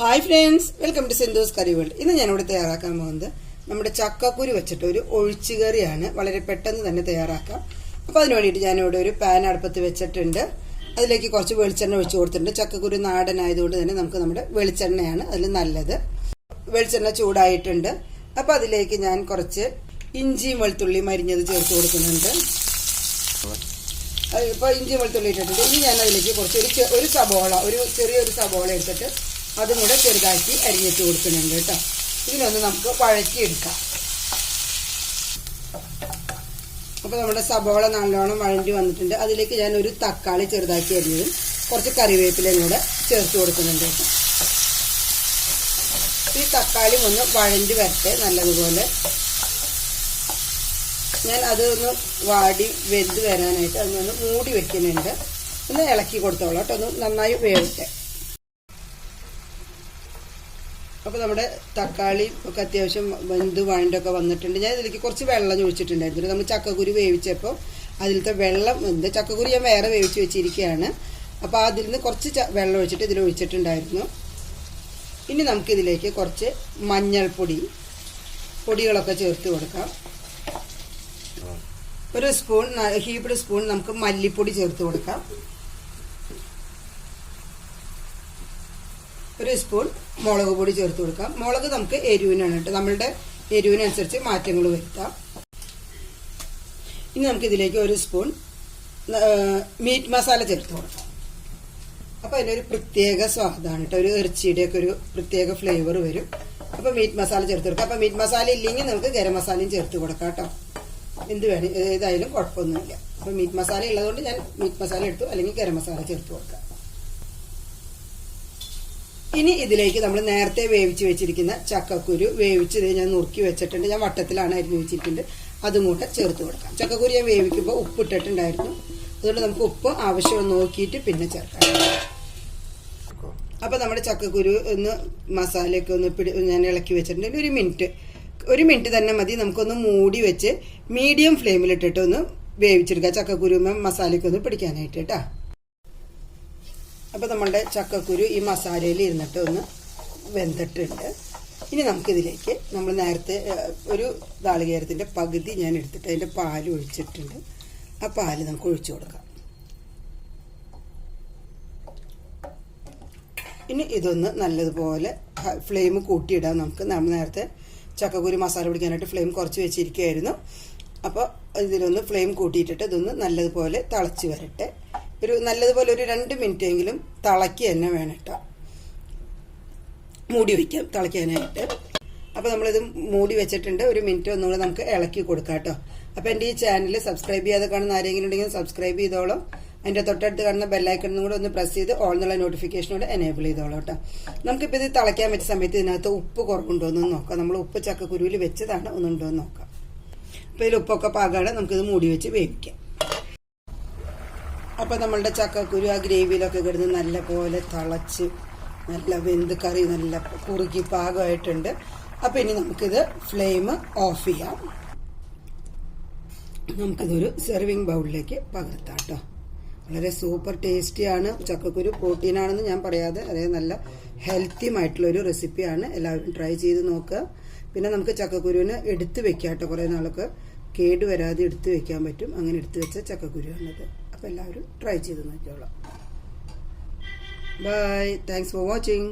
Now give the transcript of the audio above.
Hi friends welcome to Sindhu's curry world ഇന്ന് ഞാനിവിടെ തയ്യാറാക്കാൻ പോകുന്നത് നമ്മുടെ ചക്കക്കുരു വെച്ചിട്ട് ഒരു ഒഴിച്ചുകറിയാണ് വളരെ പെട്ടെന്ന് തന്നെ തയ്യാറാക്കാം. അപ്പോൾ അതിന് വേണ്ടിയിട്ട് ഞാനിവിടെ ഒരു പാൻ അടുപ്പത്ത് വെച്ചിട്ടുണ്ട്. അതിലേക്ക് കുറച്ച് വെളിച്ചെണ്ണ ഒഴിച്ചു കൊടുത്തിട്ടുണ്ട്. ചക്കക്കുരു നാടനായതുകൊണ്ട് തന്നെ നമുക്ക് നമ്മുടെ വെളിച്ചെണ്ണയാണ് അതിൽ നല്ലത്. വെളിച്ചെണ്ണ ചൂടായിട്ടുണ്ട്. അപ്പോൾ അതിലേക്ക് ഞാൻ കുറച്ച് ഇഞ്ചിയും വെളുത്തുള്ളിയും അരിഞ്ഞത് ചേർത്ത് കൊടുക്കുന്നുണ്ട്. ഇപ്പോൾ ഇഞ്ചി വെളുത്തുള്ളി ഇട്ടിട്ടുണ്ട്. ഇനി ഞാൻ അതിലേക്ക് കുറച്ച് ഒരു ഒരു സബോള ഒരു ചെറിയൊരു സബോള എടുത്തിട്ട് അതും കൂടെ ചെറുതാക്കി അരിഞ്ഞിട്ട് കൊടുക്കുന്നുണ്ട് കേട്ടോ. ഇതിനൊന്ന് നമുക്ക് വഴറ്റിയെടുക്കാം. അപ്പോൾ നമ്മുടെ സബോള നല്ലോണം വഴണ്ടി വന്നിട്ടുണ്ട്. അതിലേക്ക് ഞാൻ ഒരു തക്കാളി ചെറുതാക്കി അരിഞ്ഞതും കുറച്ച് കറിവേപ്പിലയും കൂടെ ചേർത്ത് കൊടുക്കുന്നുണ്ട് കേട്ടോ. ഈ തക്കാളി ഒന്ന് വഴണ്ടി വരട്ടെ നല്ലതുപോലെ. ഞാൻ അതൊന്ന് വാടി വെന്ത് വരാനായിട്ട് അതിനൊന്ന് മൂടി വെക്കുന്നുണ്ട്. ഒന്ന് ഇളക്കി കൊടുത്തോളാം കേട്ടോ. ഒന്ന് നന്നായി വേവട്ടെ. അപ്പോൾ നമ്മുടെ തക്കാളി ഒക്കെ അത്യാവശ്യം വെന്ത് വഴണ്ടൊക്കെ വന്നിട്ടുണ്ട്. ഞാൻ ഇതിലേക്ക് കുറച്ച് വെള്ളം ഒഴിച്ചിട്ടുണ്ടായിരുന്നു. നമ്മൾ ചക്കക്കുരു വേവിച്ചപ്പോൾ അതിലത്തെ വെള്ളം എന്ത് ചക്കക്കുരു ഞാൻ വേറെ വേവിച്ച് വെച്ചിരിക്കുകയാണ്. അപ്പോൾ അതിൽ നിന്ന് കുറച്ച് വെള്ളം ഒഴിച്ചിട്ട് ഇതിൽ ഒഴിച്ചിട്ടുണ്ടായിരുന്നു. ഇനി നമുക്കിതിലേക്ക് കുറച്ച് മഞ്ഞൾപ്പൊടി പൊടികളൊക്കെ ചേർത്ത് കൊടുക്കാം. ഒരു സ്പൂൺ ഹീബ്ഡ് സ്പൂൺ നമുക്ക് മല്ലിപ്പൊടി ചേർത്ത് കൊടുക്കാം. ഒരു സ്പൂൺ മുളക് പൊടി ചേർത്ത് കൊടുക്കാം. മുളക് നമുക്ക് എരിവിനാണ് കേട്ടോ. നമ്മളുടെ എരിവിനനുസരിച്ച് മാറ്റങ്ങൾ വരുത്താം. ഇനി നമുക്ക് ഇതിലേക്ക് ഒരു സ്പൂൺ മീറ്റ് മസാല ചേർത്ത് കൊടുക്കാം. അപ്പോൾ അതിനൊരു പ്രത്യേക സ്വാദാണ് കേട്ടോ. ഒരു ഇറച്ചിയുടെ ഒക്കെ ഒരു പ്രത്യേക ഫ്ലേവർ വരും. അപ്പോൾ മീറ്റ് മസാല ചേർത്ത് കൊടുക്കാം. അപ്പോൾ മീറ്റ് മസാല ഇല്ലെങ്കിൽ നമുക്ക് ഗരം മസാലയും ചേർത്ത് കൊടുക്കാം കേട്ടോ. എന്ത് വേണം ഏതായാലും കുഴപ്പമൊന്നുമില്ല. അപ്പോൾ മീറ്റ് മസാല ഉള്ളതുകൊണ്ട് ഞാൻ മീറ്റ് മസാല എടുത്തു. അല്ലെങ്കിൽ ഗരം മസാല ചേർത്ത് കൊടുക്കാം. ഇനി ഇതിലേക്ക് നമ്മൾ നേരത്തെ വേവിച്ച് വെച്ചിരിക്കുന്ന ചക്കക്കുരു വേവിച്ച് ഇത് ഞാൻ നുറുക്കി വെച്ചിട്ടുണ്ട്. ഞാൻ വട്ടത്തിലാണ് അരിഞ്ഞു വെച്ചിട്ടുണ്ട് അതും കൂടെ ചേർത്ത് കൊടുക്കാം. ചക്കക്കുരു ഞാൻ വേവിക്കുമ്പോൾ ഉപ്പ് ഇട്ടിട്ടുണ്ടായിരുന്നു അതുകൊണ്ട് നമുക്ക് ഉപ്പ് ആവശ്യം നോക്കിയിട്ട് പിന്നെ ചേർക്കാം. അപ്പോൾ നമ്മുടെ ചക്കക്കുരു ഒന്ന് മസാലയൊക്കെ ഒന്ന് പിടി ഞാൻ ഇളക്കി വെച്ചിട്ടുണ്ട്. ഒരു മിനിറ്റ് ഒരു മിനിറ്റ് തന്നെ മതി. നമുക്കൊന്ന് മൂടി വെച്ച് മീഡിയം ഫ്ലെയിമിലിട്ടിട്ട് ഒന്ന് വേവിച്ചെടുക്കുക മസാലയ്ക്ക് ഒന്ന് പിടിക്കാനായിട്ട് കേട്ടോ. അപ്പോൾ നമ്മളുടെ ചക്കക്കുരു ഈ മസാലയിൽ ഇരുന്നിട്ട് ഒന്ന് വെന്തിട്ടുണ്ട്. ഇനി നമുക്കിതിലേക്ക് നമ്മൾ നേരത്തെ ഒരു നാളികേരത്തിന്റെ പകുതി ഞാൻ എടുത്തിട്ട് അതിന്റെ പാൽ ഒഴിച്ചിട്ടുണ്ട്. ആ പാൽ നമുക്ക് ഒഴിച്ചു കൊടുക്കാം. ഇനി ഇതൊന്ന് നല്ലതുപോലെ ഫ്ലെയിം കൂട്ടിയിടാം നമുക്ക്. നമ്മൾ നേരത്തെ ചക്കക്കുരു മസാല പിടിക്കാനായിട്ട് ഫ്ലെയിം കുറച്ച് വെച്ചിരിക്കുകയായിരുന്നു അപ്പോൾ ഇതിലൊന്ന് ഫ്ലെയിം കൂട്ടിയിട്ടിട്ട് ഇതൊന്ന് നല്ലതുപോലെ തിളച്ച് വരട്ടെ. ഒരു നല്ലതുപോലെ ഒരു രണ്ട് മിനിറ്റ് എങ്കിലും തിളക്കി തന്നെ വേണം കേട്ടോ മൂടി വയ്ക്കാം തിളയ്ക്കാനായിട്ട് അപ്പോൾ നമ്മളിത് മൂടി വെച്ചിട്ടുണ്ട്. ഒരു മിനിറ്റ് ഒന്നുകൂടെ നമുക്ക് ഇളക്കി കൊടുക്കാം കേട്ടോ. അപ്പോൾ എന്റെ ഈ ചാനൽ സബ്സ്ക്രൈബ് ചെയ്യാതെ കാണുന്ന ആരെങ്കിലും ഉണ്ടെങ്കിൽ സബ്സ്ക്രൈബ് ചെയ്തോളൂ. അതിന്റെ തൊട്ടടുത്ത് കാണുന്ന ബെല്ലൈക്കണും കൂടെ ഒന്ന് പ്രസ് ചെയ്ത് ഓൾ എന്നുള്ള നോട്ടിഫിക്കേഷനോട് എനേബിൾ ചെയ്തോളൂ കേട്ടോ. നമുക്കിപ്പോൾ ഇത് തിളയ്ക്കാൻ പറ്റിയ സമയത്ത് ഇതിനകത്ത് ഉപ്പ് കുറവുണ്ടോ എന്ന് നോക്കാം. നമ്മൾ ഉപ്പ് ചക്കക്കുരുവിൽ വെച്ചതാണ് ഒന്നുണ്ടോ എന്ന് നോക്കാം. അപ്പോൾ ഇതിൽ ഉപ്പൊക്കെ പാകാണ്. നമുക്കിത് മൂടി വെച്ച് വേവിക്കാം. അപ്പോൾ നമ്മളുടെ ചക്കക്കുരു ആ ഗ്രേവിയിലൊക്കെ കിടന്ന് നല്ല പോലെ തിളച്ച് നല്ല വെന്ത് കറി നല്ല കുറുക്കി പാകമായിട്ടുണ്ട്. അപ്പോൾ ഇനി നമുക്കിത് ഫ്ലെയിം ഓഫ് ചെയ്യാം. നമുക്കിതൊരു സെർവിങ് ബൗളിലേക്ക് പകർത്താം കേട്ടോ. വളരെ സൂപ്പർ ടേസ്റ്റിയാണ് ചക്കക്കുരു പ്രോട്ടീനാണെന്ന് ഞാൻ പറയാതെ അതായത് നല്ല ഹെൽത്തിയുമായിട്ടുള്ളൊരു റെസിപ്പിയാണ് എല്ലാവരും ട്രൈ ചെയ്ത് നോക്കുക പിന്നെ നമുക്ക് ചക്കക്കുരുവിന് എടുത്ത് വെക്കാം കേട്ടോ. കുറേ നാളൊക്കെ കേടുവരാതെ എടുത്ത് വെക്കാൻ പറ്റും. അങ്ങനെ എടുത്ത് വെച്ച ചക്കക്കുരു ചക്കക്കുരുവാണത് അപ്പോൾ എല്ലാവരും ട്രൈ ചെയ്ത് നോക്കിയോളാം ബൈ താങ്ക്സ് ഫോർ വാച്ചിങ്